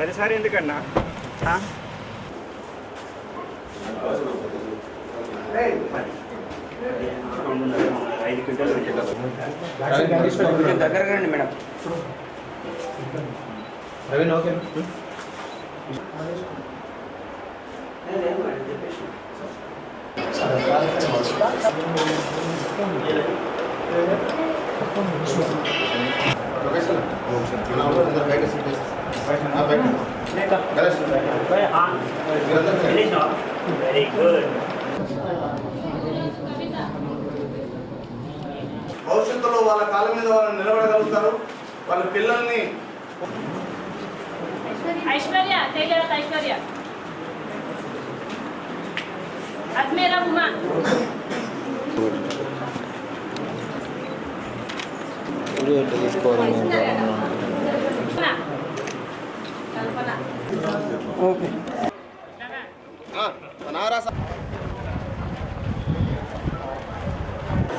ప్రతిసారి ఎందుకన్నా? ఐదు క్వింటాలు కొంచెం రండి madam Praveen okay. Very good భవిష్యత్తులో వాళ్ళ కాళ్ళ మీద వాళ్ళు నిలబడగలుగుతారు. వాళ్ళ పిల్లల్ని ఐశ్వర్య తేజరత్ ఐశ్వర్య. అజ్మేరా ఉమా. కల్పన. కల్పన.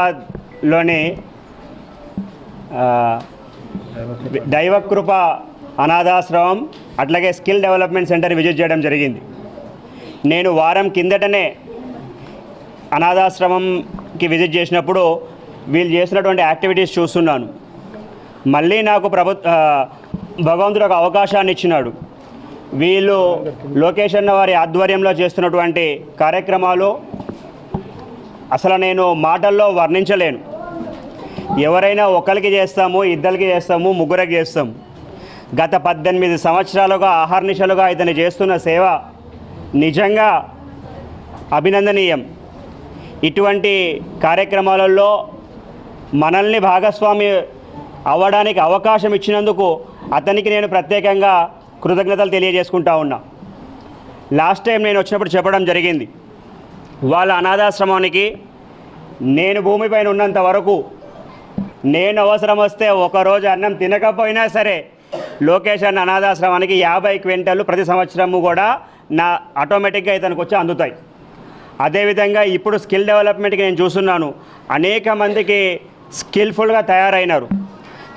హైదరాబాద్లోని దైవకృప అనాథాశ్రమం అట్లాగే స్కిల్ డెవలప్మెంట్ సెంటర్ విజిట్ చేయడం జరిగింది. నేను వారం కిందటనే అనాథాశ్రమంకి విజిట్ చేసినప్పుడు వీళ్ళు చేసినటువంటి యాక్టివిటీస్ చూస్తున్నాను. మళ్ళీ నాకు ప్రభు భగవంతుడు ఒక అవకాశాన్ని ఇచ్చినాడు. వీళ్ళు లోకేష్ అన్న వారి ఆధ్వర్యంలో చేస్తున్నటువంటి కార్యక్రమాలు అసలు నేను మాటల్లో వర్ణించలేను. ఎవరైనా ఒకరికి చేస్తాము ఇద్దరికి చేస్తాము ముగ్గురికి చేస్తాము. గత పద్దెనిమిది సంవత్సరాలుగా ఆహార్నిశలుగా ఇతను చేస్తున్న సేవ నిజంగా అభినందనీయం. ఇటువంటి కార్యక్రమాలలో మనల్ని భాగస్వామి అవ్వడానికి అవకాశం ఇచ్చినందుకు అతనికి నేను ప్రత్యేకంగా కృతజ్ఞతలు తెలియజేసుకుంటా ఉన్నా. లాస్ట్ టైం నేను వచ్చినప్పుడు చెప్పడం జరిగింది. వాళ్ళ అనాథాశ్రమానికి నేను భూమిపైన ఉన్నంత వరకు నేను అవసరం వస్తే ఒకరోజు అన్నం తినకపోయినా సరే లోకేష్ అన్న అనాథాశ్రమానికి యాభై క్వింటాలు ప్రతి సంవత్సరము కూడా నా ఆటోమేటిక్గా ఇతనికి వచ్చి అందుతాయి. అదేవిధంగా ఇప్పుడు స్కిల్ డెవలప్మెంట్కి నేను చూస్తున్నాను. అనేక మందికి స్కిల్ఫుల్గా తయారైనారు.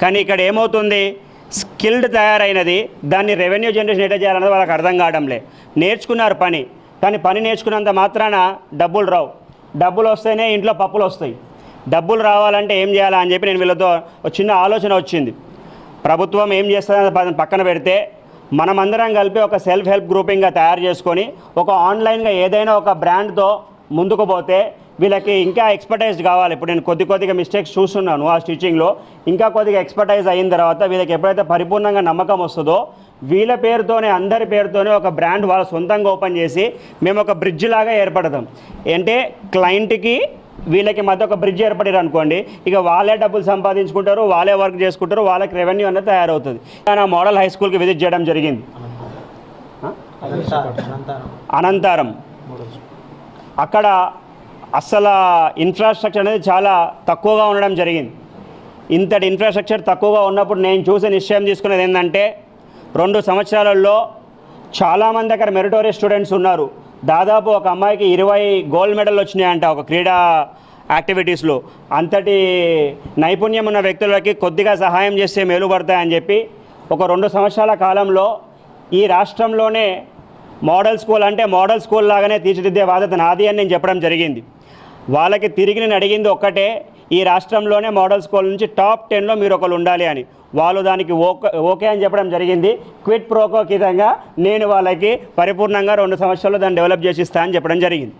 కానీ ఇక్కడ ఏమవుతుంది? స్కిల్డ్ తయారైనది దాన్ని రెవెన్యూ జనరేషన్ ఎట్లా చేయాలన్నది వాళ్ళకి అర్థం కావడంలే. నేర్చుకున్నారు పని. కానీ పని నేర్చుకున్నంత మాత్రాన డబ్బులు రావు. డబ్బులు వస్తేనే ఇంట్లో పప్పులు వస్తాయి. డబ్బులు రావాలంటే ఏం చేయాలా అని చెప్పి నేను వీళ్ళతో ఒక చిన్న ఆలోచన వచ్చింది. ప్రభుత్వం ఏం చేస్తుందని పక్కన పెడితే మనమందరం కలిపి ఒక సెల్ఫ్ హెల్ప్ గ్రూపింగ్గా తయారు చేసుకొని ఒక ఆన్లైన్గా ఏదైనా ఒక బ్రాండ్తో ముందుకు పోతే వీళ్ళకి ఇంకా ఎక్స్పర్టైజ్ కావాలి. ఇప్పుడు నేను కొద్ది కొద్దిగా మిస్టేక్స్ చూస్తున్నాను ఆ స్టిచ్చింగ్లో. ఇంకా కొద్దిగా ఎక్స్పర్టైజ్ అయిన తర్వాత వీళ్ళకి ఎప్పుడైతే పరిపూర్ణంగా నమ్మకం వస్తుందో వీళ్ళ పేరుతోనే అందరి పేరుతోనే ఒక బ్రాండ్ వాళ్ళ సొంతంగా ఓపెన్ చేసి మేము ఒక బ్రిడ్జ్ లాగా ఏర్పడతాం. అంటే క్లయింట్కి వీళ్ళకి మధ్య ఒక బ్రిడ్జ్ ఏర్పడారు అనుకోండి ఇక వాళ్ళే డబ్బులు సంపాదించుకుంటారు వాళ్ళే వర్క్ చేసుకుంటారు వాళ్ళకి రెవెన్యూ అనేది తయారవుతుంది. నా మోడల్ హై స్కూల్కి విజిట్ చేయడం జరిగింది. అనంతరం. అక్కడ అసలు ఇన్ఫ్రాస్ట్రక్చర్ అనేది చాలా తక్కువగా ఉండడం జరిగింది. ఇంతటి ఇన్ఫ్రాస్ట్రక్చర్ తక్కువగా ఉన్నప్పుడు నేను చూసి నిశ్చయం తీసుకునేది ఏంటంటే రెండు సంవత్సరాలలో చాలామంది అక్కడ మెరిటోరియస్ స్టూడెంట్స్ ఉన్నారు. దాదాపు ఒక అమ్మాయికి ఇరవై గోల్డ్ మెడల్ వచ్చినాయంట ఒక క్రీడా యాక్టివిటీస్లో. అంతటి నైపుణ్యం ఉన్న వ్యక్తులకి కొద్దిగా సహాయం చేస్తే మేలు పడతాయని చెప్పి ఒక రెండు సంవత్సరాల కాలంలో ఈ రాష్ట్రంలోనే మోడల్ స్కూల్ అంటే మోడల్ స్కూల్ లాగానే తీర్చిదిద్దే బాధ్యత నాది అని నేను చెప్పడం జరిగింది. వాళ్ళకి తిరిగి నేను అడిగింది ఒక్కటే ఈ రాష్ట్రంలోనే మోడల్ స్కూల్ నుంచి టాప్ టెన్లో మీరు ఒకరు ఉండాలి అని. వాళ్ళు దానికి ఓకే ఓకే అని చెప్పడం జరిగింది. క్విట్ ప్రోకో కితంగా నేను వాళ్ళకి పరిపూర్ణంగా రెండు సంవత్సరాలు దాన్ని డెవలప్ చేసి అని చెప్పడం జరిగింది.